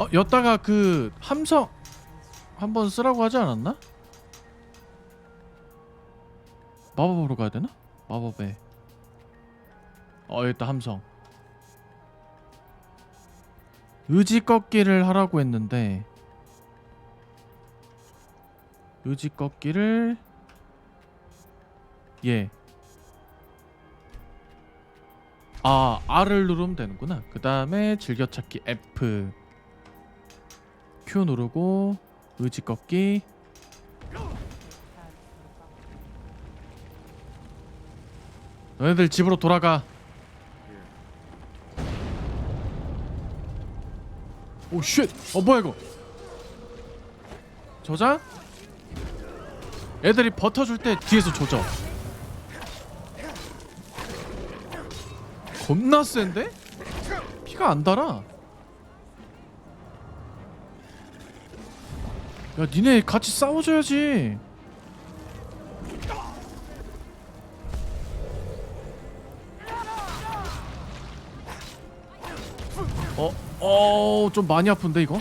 어 여따가 그 함성 한번 쓰라고 하지 않았나? 마법으로 가야 되나? 마법에 어 여기다 함성 의지 꺾기를 하라고 했는데 의지 꺾기를 예. 아 R을 누르면 되는구나. 그 다음에 즐겨찾기 F Q 누르고 의지 꺾기 너네들 집으로 돌아가. 오 쉣! 어 뭐야 이거? 저장? 애들이 버텨줄 때 뒤에서 조져. 겁나 센데? 피가 안 달아. 야, 니네 같이 싸워줘야지. 어, 어, 좀 많이 아픈데 이거?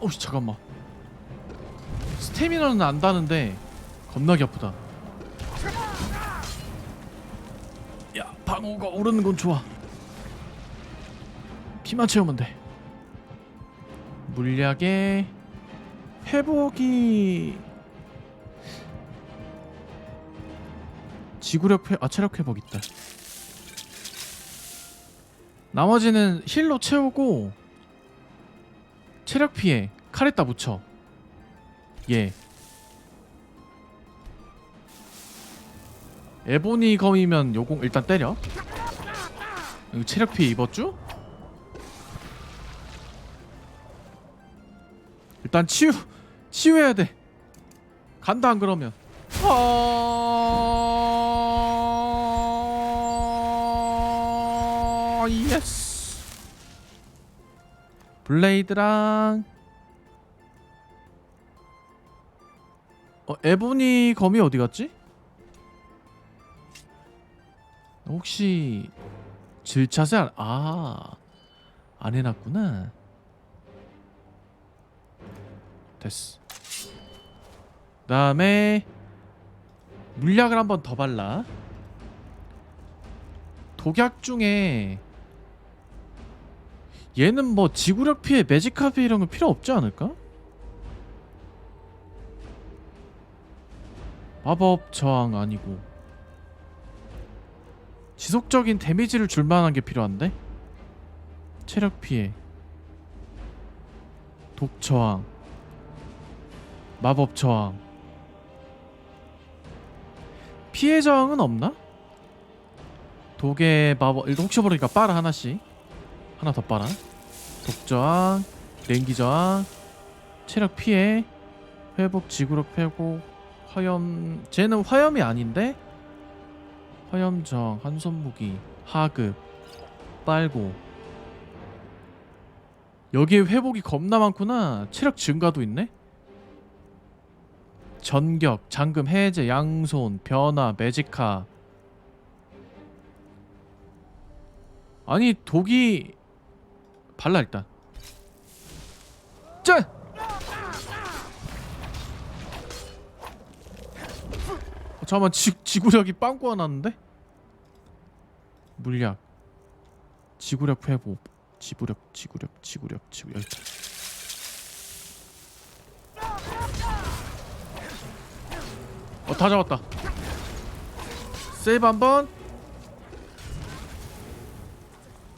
어우 잠깐만. 스태미너는 안다는데 겁나게 아프다. 야 방어가 오르는 건 좋아. 피만 채우면 돼. 물약의 회복이 지구력 회, 아 체력 회복 있다. 나머지는 힐로 채우고 체력 피해 카레따 붙여. 예. 에보니 검이면 요공 일단 때려. 체력 피해 입었죠? 일단 치유 치유해야 돼. 간다 안 그러면. 아 예스. 블레이드랑 어 에보니 검이 어디 갔지? 혹시 질차세 안, 아, 안 해놨구나. 됐어. 다음에 물약을 한 번 더 발라. 독약 중에 얘는 뭐 지구력 피해, 매직카 피해 이런 거 필요 없지 않을까? 마법 저항 아니고 지속적인 데미지를 줄 만한 게 필요한데? 체력 피해 독 저항 마법 저항. 피해 저항은 없나? 독의 마법 일단 혹시 모르니까 빨아 하나씩. 하나 더 빨아. 독 저항 냉기 저항 체력 피해 회복 지구력 회복 화염 쟤는 화염이 아닌데? 화염정 한손 무기 하급 빨고. 여기에 회복이 겁나 많구나. 체력 증가도 있네 전격 잠금 해제 양손 변화 매직카 아니 독이 발라 일단. 짠! 어, 잠깐만 지, 지구력이 빵꾸가 났는데? 물약 지구력 회복. 지구력 지구력 지구력 지구력 다. 잡았다. 세이브 한번.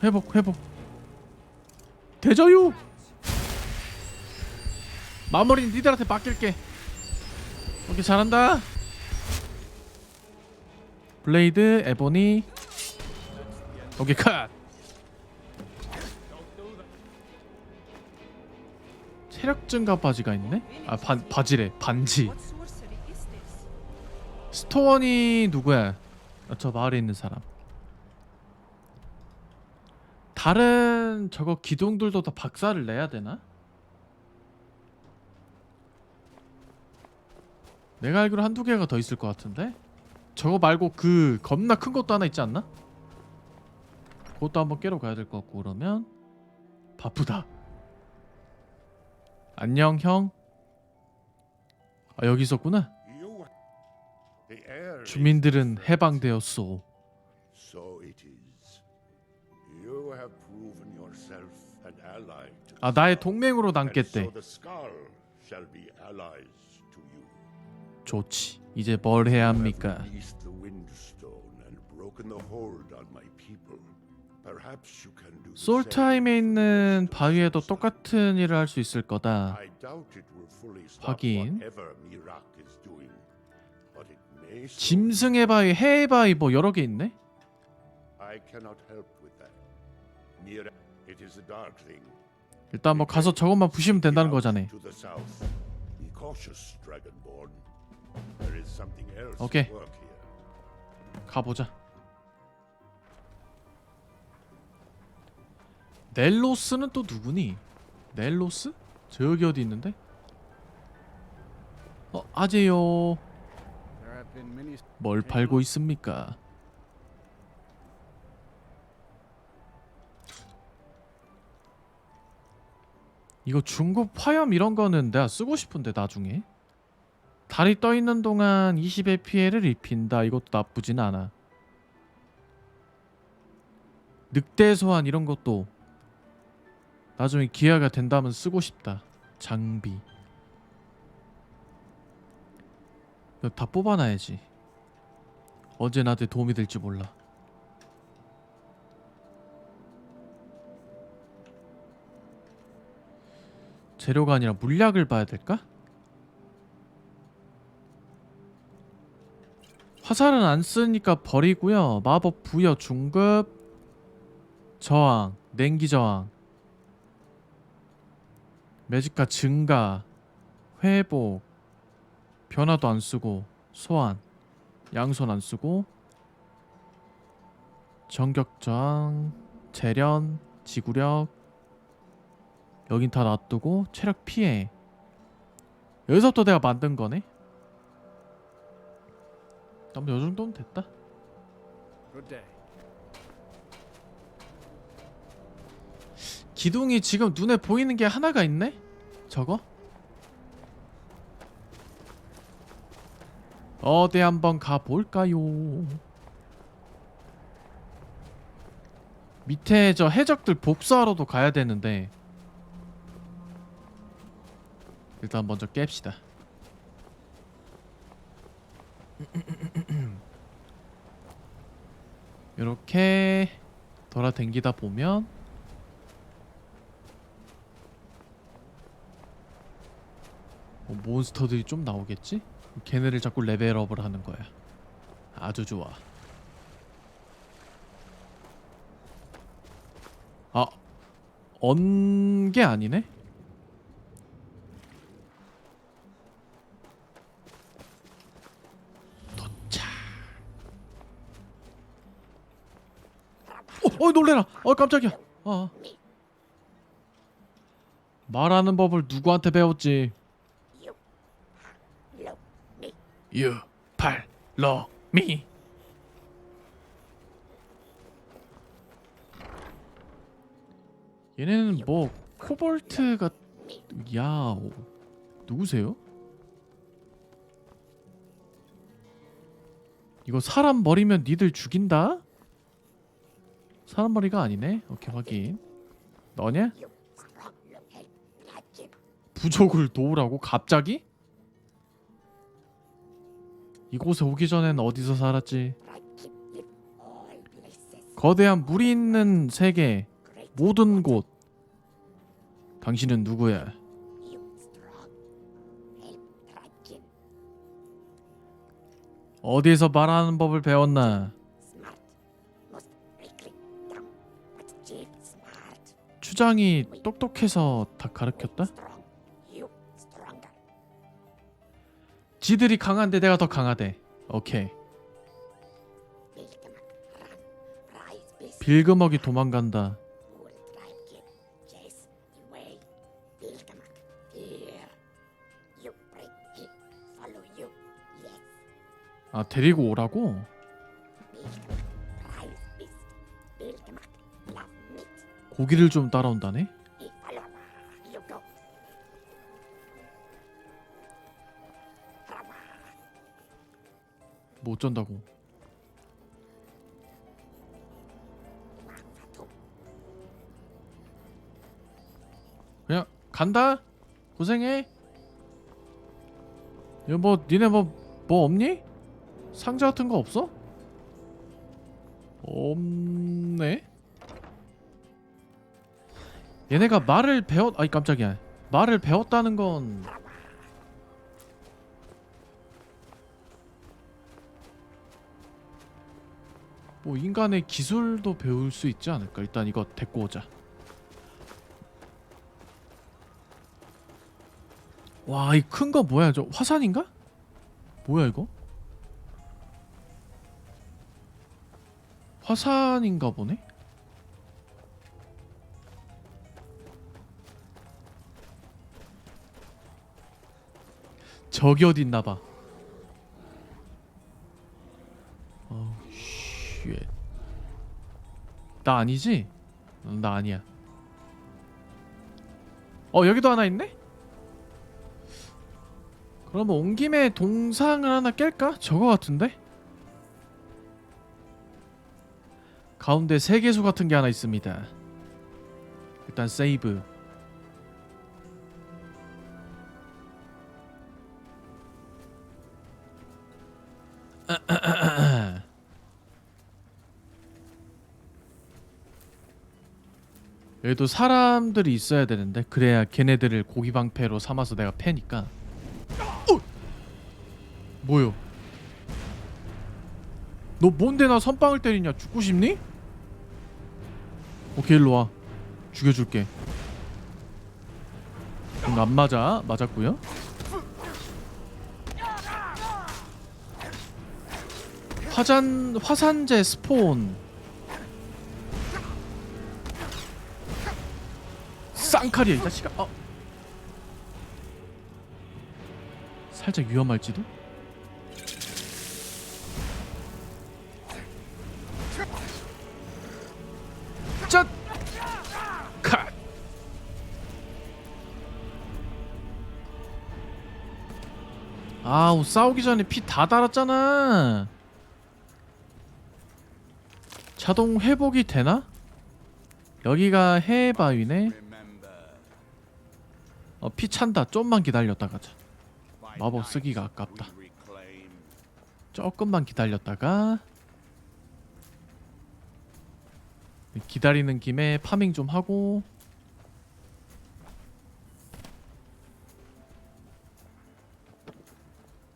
회복 회복. 대저유 마무리는 니들한테 맡길게. 오케이 잘한다. 블레이드 에보니. 오케이 컷. 체력 증가 바지가 있네? 아 반, 바지래 반지 스토원이 누구야 아, 저 마을에 있는 사람 다른 저거 기둥들도 다 박살을 내야 되나? 내가 알기로 한두 개가 더 있을 것 같은데 저거 말고 그 겁나 큰 것도 하나 있지 않나? 그것도 한번 깨러 가야 될 것 같고 그러면 바쁘다. 안녕 형. 아 여기 있었구나. 주민들은. 해방되었소. So it is. You have proven yourself an ally to 아 나의 동맹으로 남겠대. 좋지. 이제 뭘 해야 합니까? 솔트하임에 있는 바위에도. 똑같은 일을 할 수 있을 거다. Doubt 짐승의 바위, 해의 바위 뭐 여러 개 있네. I cannot help with that. Mira, it is a dark thing. 일단 뭐 가서 저것만 부시면 된다는 거잖아. Here. 가보자. 넬로스는 또 누구니? 넬로스? 저기 어디 있는데? 어, 아재요. There have been many 뭘 팔고 있습니까? 이거 중급 화염 이런 거는 내가 쓰고 싶은데 나중에 달이 떠 있는 동안 20의 피해를 입힌다. 이것도 나쁘진 않아. 늑대 소환 이런 것도 나중에 기회가 된다면 쓰고 싶다. 장비. 다 뽑아놔야지. 언제 나한테 도움이 될지 몰라. 재료가 아니라 물약을 봐야 될까? 화살은 안 쓰니까 버리고요. 마법 부여 중급 저항, 냉기 저항, 매직가 증가, 회복, 변화도 안 쓰고 소환, 양손 안 쓰고 정격 저항, 재련, 지구력 여긴 다 놔두고 체력 피해 여기서부터 내가 만든 거네 그럼 요 정도면 됐다 good day. 기둥이 지금 눈에 보이는 게 하나가 있네? 저거? 어디 한번 가볼까요? 밑에 저 해적들 복수하러도 가야 되는데 일단 먼저 깹시다 이렇게 돌아댕기다 보면 어, 몬스터들이 좀 나오겠지? 걔네를 자꾸 레벨업을 하는 거야. 아주 좋아. 아, 언 게 아니네? 도착. 어, 어 놀래라. 어 깜짝이야. 어. 말하는 법을 누구한테 배웠지? 유, 팔, 러, 미. 얘네는 뭐 코볼트가 야오 누구세요? 이거 사람 머리면 니들 죽인다? 사람 머리가 아니네. 오케이 확인. 너냐? 부족을 도우라고 갑자기? 이곳에 오기 전엔 어디서 살았지? 거대한 물이 있는 세계 모든 곳 당신은 누구야? 어디에서 말하는 법을 배웠나? 추장이 똑똑해서 다 가르쳤다? 지들이 강한데 내가 더 강하대. 오케이. 빌그먹이 도망간다. 아 데리고 오라고? 고기를 좀 따라온다네. 뭐 어쩐다고? 그냥 간다. 고생해. 이거 뭐 니네 뭐뭐 없니? 상자 같은 거 없어? 없네. 얘네가 말을 배웠 아이 깜짝이야. 말을 배웠다는 건 뭐 인간의 기술도 배울 수 있지 않을까? 일단 이거 데리고 오자. 와, 이 큰 거 뭐야? 저 화산인가? 뭐야 이거? 화산인가 보네. 저기 어디 있나 봐. 나 아니지? 음, 나 아니야. 어 여기도 하나 있네? 그러면 온 김에 동상을 하나 깰까? 저거 같은데? 가운데 세계수 같은 게 하나 있습니다. 일단 세이브. 여기도 사람들이 있어야 되는데 그래야 걔네들을 고기 방패로 삼아서 내가 패니까. 어! 뭐요? 너 뭔데 나 선빵을 때리냐? 죽고 싶니? 오케이 일로 와. 죽여줄게. 응, 안 맞아. 맞았고요. 화잔 화산재 스폰. 쌍칼이야 이 자식아. 어. 살짝 위험할지도. 아우 싸우기 전에 피 다 달았잖아 자동 회복이 되나? 여기가 해바위네 어, 피 찬다 좀만 기다렸다 가자 마법 쓰기가 아깝다 조금만 기다렸다가 기다리는 김에 파밍 좀 하고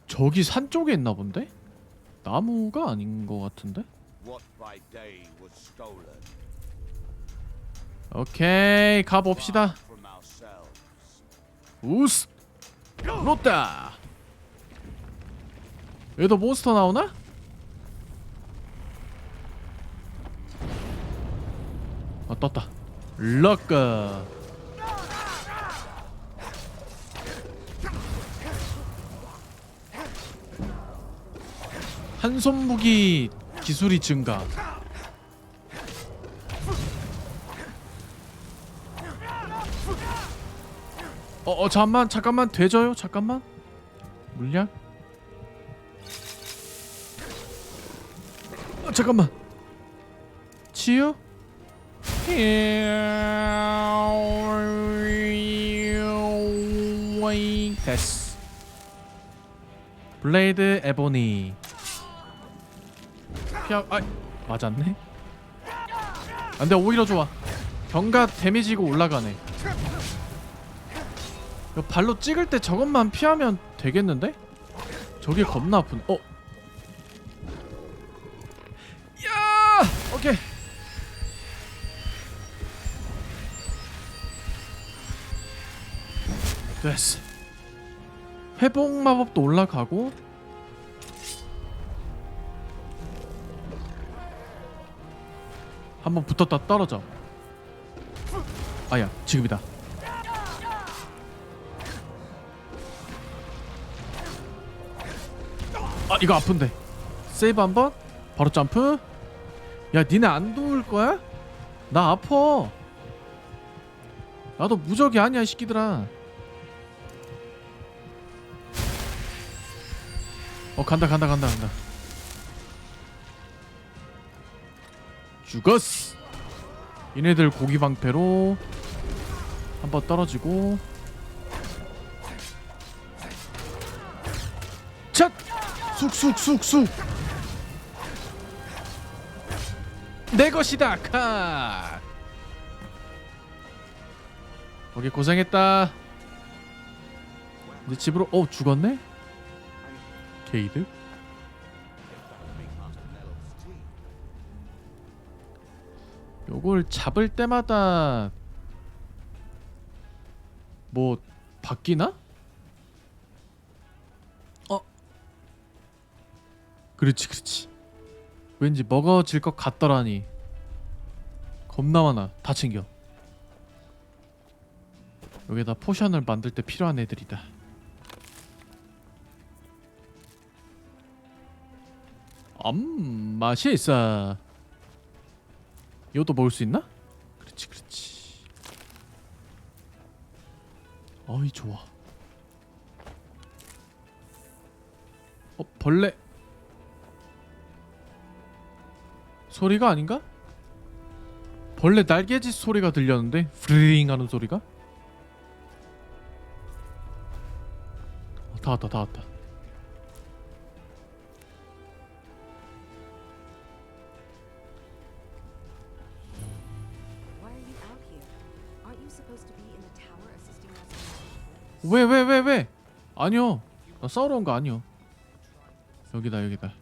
저기 산 쪽에 있나 본데? 나무가 아닌 것 같은데? 오케이 가봅시다. 우스. 롯다. 여기도 몬스터 나오나? 아 떴다. 럭까 한손 무기 기술이 증가 어, 어 잠만 잠깐만. 되져요? 잠깐만. 물약 어, 잠깐만. 치유? 됐어. 블레이드 에보니. 피하 아 맞았네? 안돼 오히려 좋아. 경가 데미지고 올라가네 발로 찍을 때 저것만 피하면 되겠는데? 저게 겁나 아픈. 어. 야! 오케이. 됐어. 회복 마법도 올라가고 한번 붙었다 떨어져. 아야, 지금이다. 아 이거 아픈데. 세이브 한번? 바로 점프? 야 니네 안 도울 거야? 나 아파. 나도 무적이 아니야 이 새끼들아. 어 간다 간다 간다 간다. 죽었어. 얘네들 고기 방패로 한번 떨어지고 쑥쑥쑥쑥. 내 것이다 카. 거기 고생했다. 이제 집으로 어 죽었네? 게이드 요걸 잡을 때마다 뭐 바뀌나? 그렇지 그렇지. 왠지 먹어질 것 같더라니. 겁나 많아. 다 챙겨. 여기다 포션을 만들 때 필요한 애들이다. 음 맛있어. 이것도 먹을 수 있나? 그렇지 그렇지. 어이 좋아. 어 벌레 소리가 아닌가? 벌레 날개짓 소리가 들렸는데 프링 하는 소리가? 어, 다 왔다 다 왔다 assisting us? 왜왜 왜 왜? 아니요 나 싸우러 온 거 아니요 여기다 여기다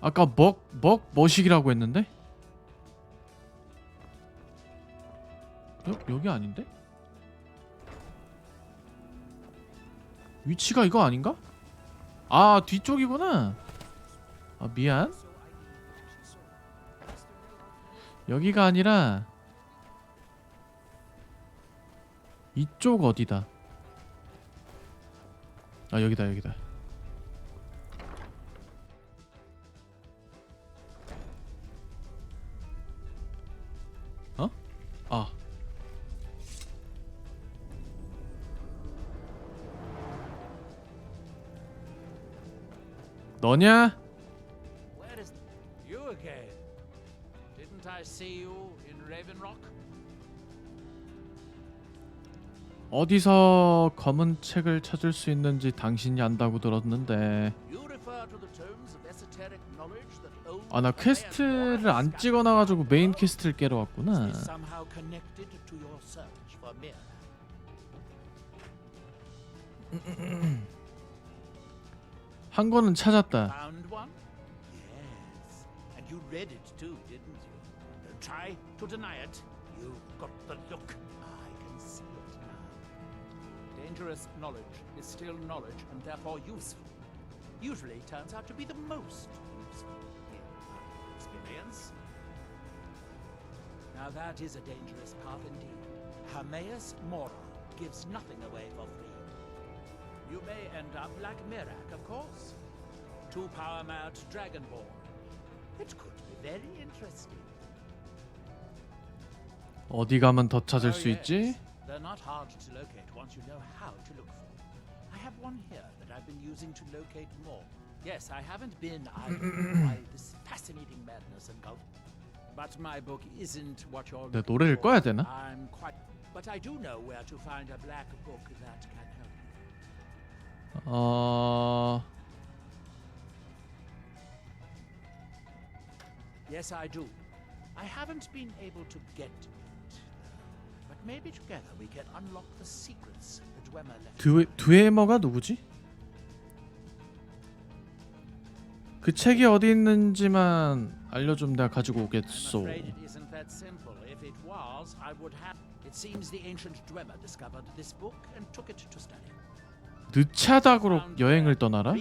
아까 먹, 먹, 머식이라고 했는데? 여, 여기 아닌데? 위치가 이거 아닌가? 아 뒤쪽이구나 아 미안 여기가 아니라 이쪽 어디다 아 여기다 여기다 Rock? 어디서 검은 책을 찾을 수 있는지 당신이 안다고 들었는데 아 나 퀘스트를 안 찍어놔가지고 메인? 퀘스트를 깨러 왔구나 한 권은 찾았다 Found one? Yes. And you read it too, didn't you? Don't try to deny it. You got the look. I can see it now. Dangerous knowledge is still knowledge and therefore useful. Usually turns out to be the most useful in my experience. Now that is a dangerous path indeed. Hermaeus Mora gives nothing away for free. You may end up like Mirak, of course. Two power mount Dragonborn. It could be very interesting. 어디 가면 더 찾을 Oh, 수 yes. 있지? They're not hard to locate once you know how to look for. I have one here that I've been using to locate more. Yes, I haven't been idle by this fascinating madness engulfed. But my book isn't what you're 내 looking 노래를 for. 꺼야 되나? I'm quite but I do know where to find a black book that can help you. 어... Yes, I do. I haven't been able to get to it, but maybe together we can unlock the secrets the Dwemer left. 드, 드웨머가 누구지? 그 책이 어디 있는지만 알려주면 내가 가지고 I'm 오겠소 afraid it isn't that simple. If it was, I would have. It seems the ancient Dwemer discovered this book and took it to study. 느차닥으로 여행을 떠나라?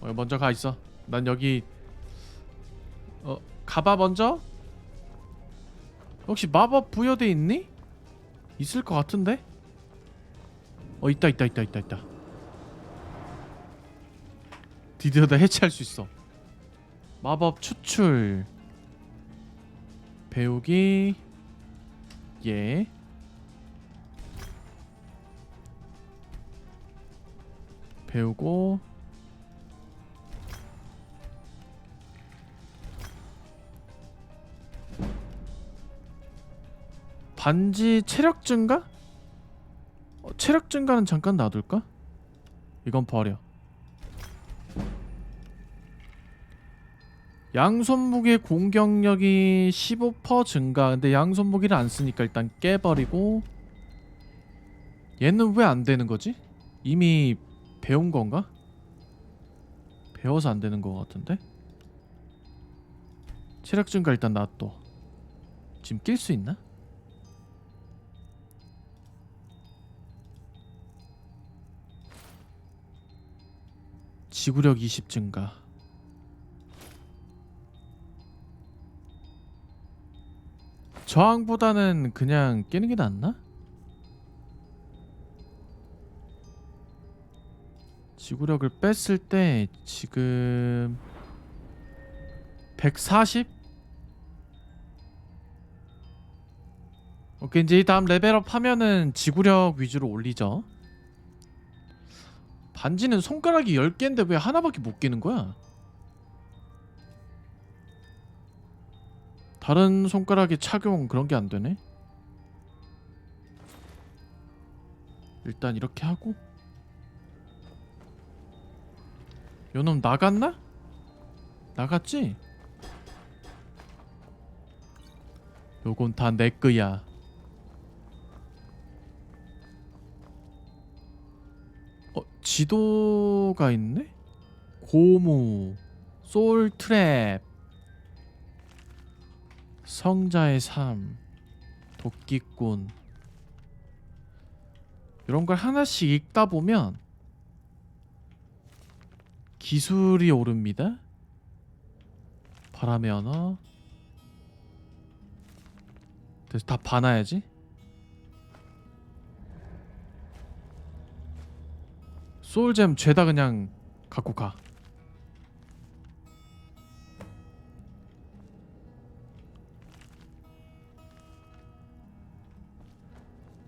어, 먼저 가 있어. 난 여기 어 가봐 먼저? 혹시 마법 부여돼 있니? 있을 것 같은데? 어 있다 있다 있다 있다 있다. 드디어 다 해체할 수 있어. 마법 추출. 배우기 예 배우고 반지 체력 증가? 어, 체력 증가는 잠깐 놔둘까? 이건 버려. 양손무게 공격력이 15% 증가. 근데 양손무기를 안 쓰니까 일단 깨버리고. 얘는 왜 안 되는 거지? 이미 배운 건가? 배워서 안 되는 거 같은데? 체력 증가 일단 놔둬. 지금 낄 수 있나? 지구력 20 증가. 저항보다는 그냥 깨는 게 낫나? 지구력을 뺐을 때 지금 140? 오케이 이제 이 다음 레벨업 하면은 지구력 위주로 올리죠. 반지는 손가락이 10개인데 왜 하나밖에 못 끼는 거야? 다른 손가락에 착용 그런 게 안 되네. 일단 이렇게 하고 요놈 나갔나? 나갔지? 요건 다 내 거야. 어, 지도가 있네? 고무, 소울 트랩, 성자의 삶, 도끼꾼. 이런 걸 하나씩 읽다 보면 기술이 오릅니다. 바람의 언어. 그래서 다 봐놔야지. 소울잼 죄다 그냥 갖고 가.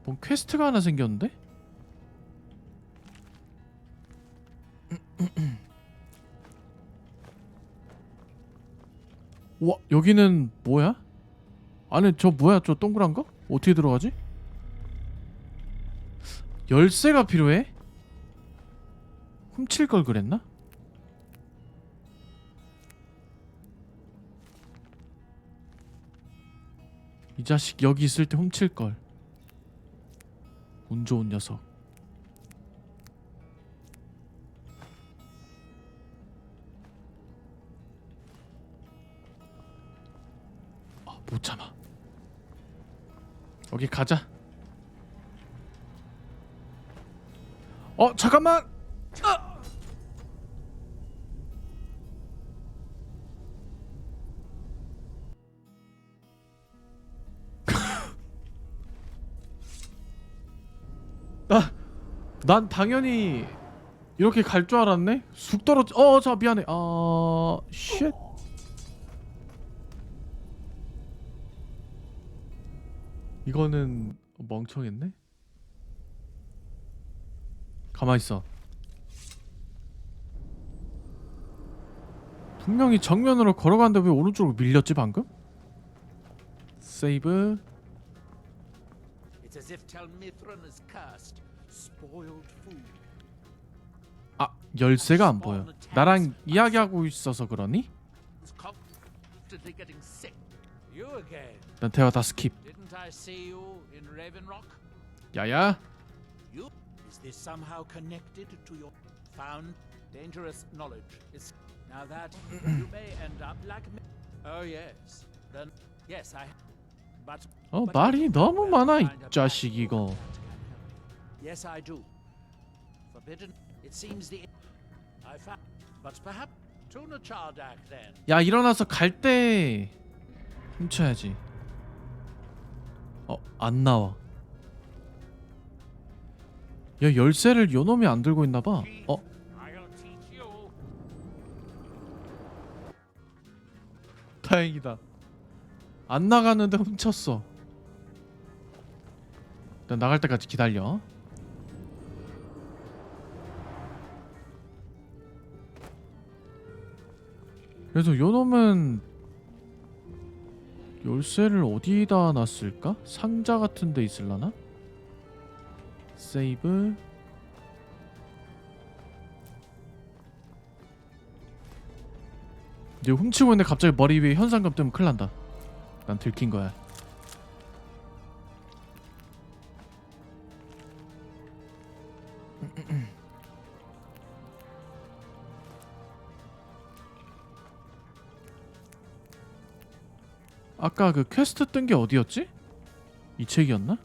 뭔 퀘스트가 하나 생겼는데? 와 여기는 뭐야? 안에 저 뭐야 저 동그란 거? 어떻게 들어가지? 열쇠가 필요해? 훔칠 걸 그랬나? 이 자식 여기 있을 때 훔칠 걸. 운 좋은 녀석. 아, 못 참아. 여기 가자. 어, 잠깐만. 난 당연히 이렇게 갈 줄 알았네. 쑥 떨어져. 어, 자 미안해. 아, 쉣. 이거는 멍청했네. 가만 있어. 분명히 정면으로 걸어가는데 왜 오른쪽으로 밀렸지 방금? 세이브. 아 열쇠가 안 보여. 나랑 이야기하고 있어서 그러니? 난 대화 다 스킵. 야야. Is this somehow connected to your found dangerous knowledge? Is now that you may end up like me. Oh yes. Then yes, I. But 어 but 말이 너무 많아 이 자식 이거. Yes, I do. Forbidden. It seems the I found. But perhaps Tuna Chardak then. 야 일어나서 갈 때 훔쳐야지. 어안 나와. 야 열쇠를 요놈이 안 들고 있나봐. 어 I'll teach you. 다행이다. 안 나갔는데 훔쳤어. 일단 나갈 때까지 기다려. 그래서 요 놈은 열쇠를 어디다 놨을까? 상자 같은 데 있을라나? 세이브 이제 훔치고 있는데 갑자기 머리 위에 현상금 뜨면 큰일 난다 난 들킨 거야 아까 그 퀘스트 뜬 게 어디였지? 이 책이었나?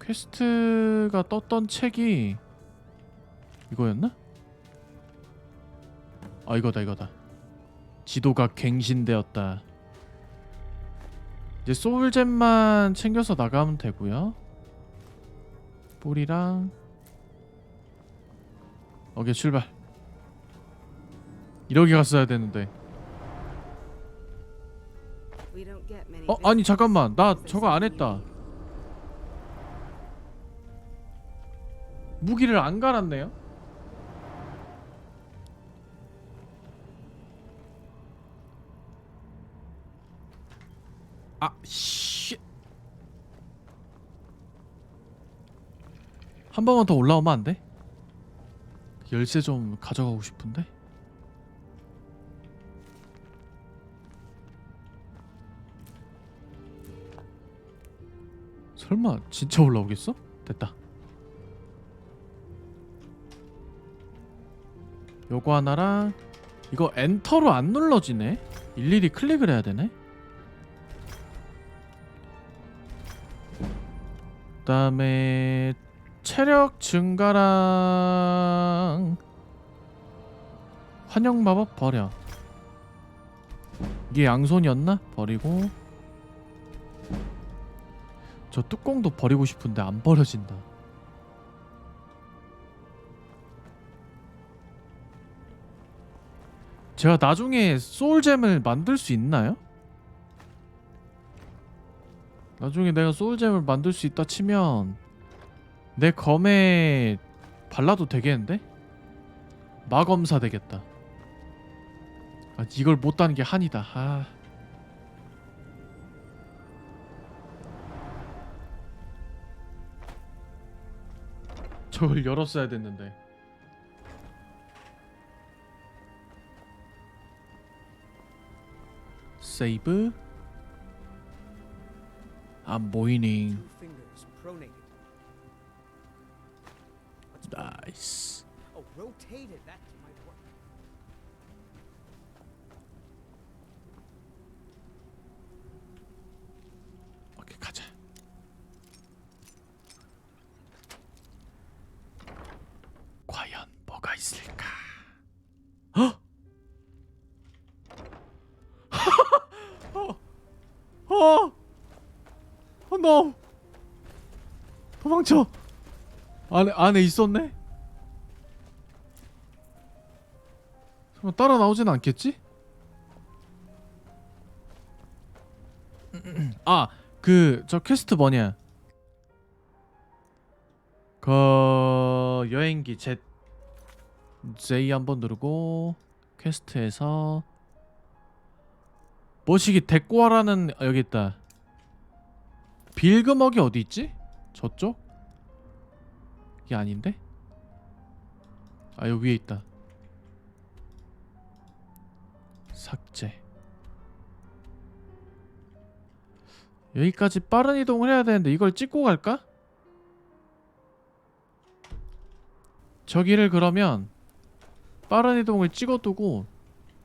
퀘스트가 떴던 책이 이거였나? 아 이거다 이거다 지도가 갱신되었다 이제 소울잼만 챙겨서 나가면 되고요 볼이랑 오케이 출발 이렇게 갔어야 되는데 어 아니 잠깐만 나 저거 안 했다. 무기를 안 갈았네요 아 씨. 한 번만 더 올라오면 안 돼? 열쇠 좀 가져가고 싶은데. 설마 진짜 올라오겠어? 됐다. 요거 하나랑 이거 엔터로 안 눌러지네. 일일이 클릭을 해야 되네. 그 다음에 체력 증가랑 환영 마법 버려. 이게 양손이었나? 버리고 저 뚜껑도 버리고 싶은데 안 버려진다. 제가 나중에 소울잼을 만들 수 있나요? 나중에 내가 소울잼을 만들 수 있다 치면 내 검에 발라도 되겠는데? 마검사 되겠다. 아, 이걸 못 따는 게 한이다. 아. 저걸 열었어야 됐는데. 세이브 안 go. 나이스 Oh, 도망쳐 안에 안에 있었네 설마 따라 나오진 않겠지? 아, 그 저 퀘스트 뭐냐? 그 여행기 Z J 한번 누르고 퀘스트에서 와라는 아, 여기 있다. 빌그먹이 어디 있지? 저쪽? 이게 아닌데? 아 여기 위에 있다. 삭제. 여기까지 빠른 이동을 해야 되는데 이걸 찍고 갈까? 저기를 그러면 빠른 이동을 찍어두고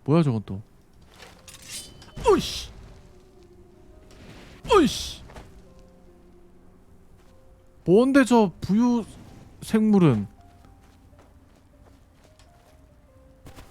뭐야 저건 또 어이씨 어이씨 뭔데 저 부유 생물은